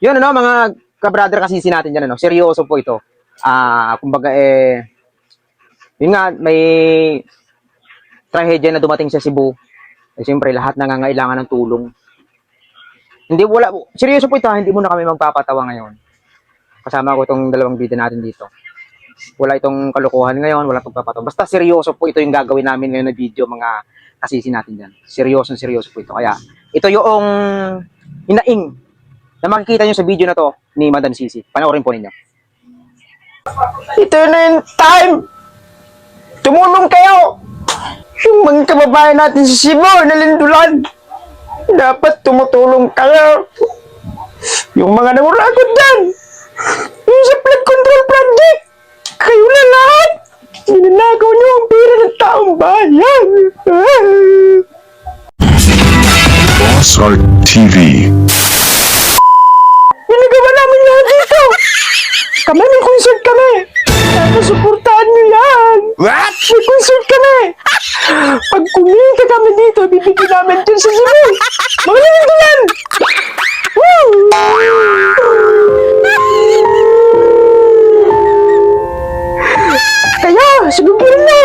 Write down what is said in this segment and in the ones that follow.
Yun ano, mga kabrother kasi natin dyan, ano, seryoso po ito. Ah, kumbaga eh, yun nga, may trahedya na dumating sa Cebu. Eh, siyempre, lahat nangangailangan ng tulong. Hindi, wala, seryoso po ito, ha, hindi muna kami magpapatawa ngayon. Kasama ko itong dalawang bida natin dito. Wala itong kalokohan ngayon, wala pagpapatawa. Basta seryoso po ito yung gagawin namin ngayon na video, mga kasisi natin dyan. Seryoso, seryoso po ito. Kaya, ito yung hinaing na makikita nyo sa video na to ni Madam Sisi. Panoorin po ninyo. Ito na yung time. Tumulong kayo. Yung mga kababayan natin sa Cebu, nalindulan. Dapat tumutulong kayo. Yung mga namuragod dyan. Yung sa flood control project. Kayo na lahat. Ninanagaw niyo ang pera ng taong bayan. Boss Art TV. Ginagawa namin lahat dito. Kami may concert kami. Kaya suportahan niyo yan. What? May concert kami. Pag kumita kami dito, bibigyan namin dyan sa Cebu. Mga nalindulan. Woo! Kaya, subukin mo.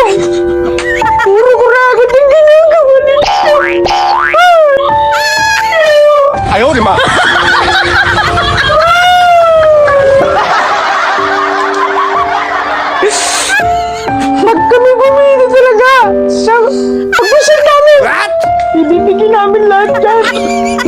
Puro ko na agad yung ginagawa nila. Ayaw, di ma. Kami bumili talaga sa pag-usap namin. What? Ibibigay namin lahat yan.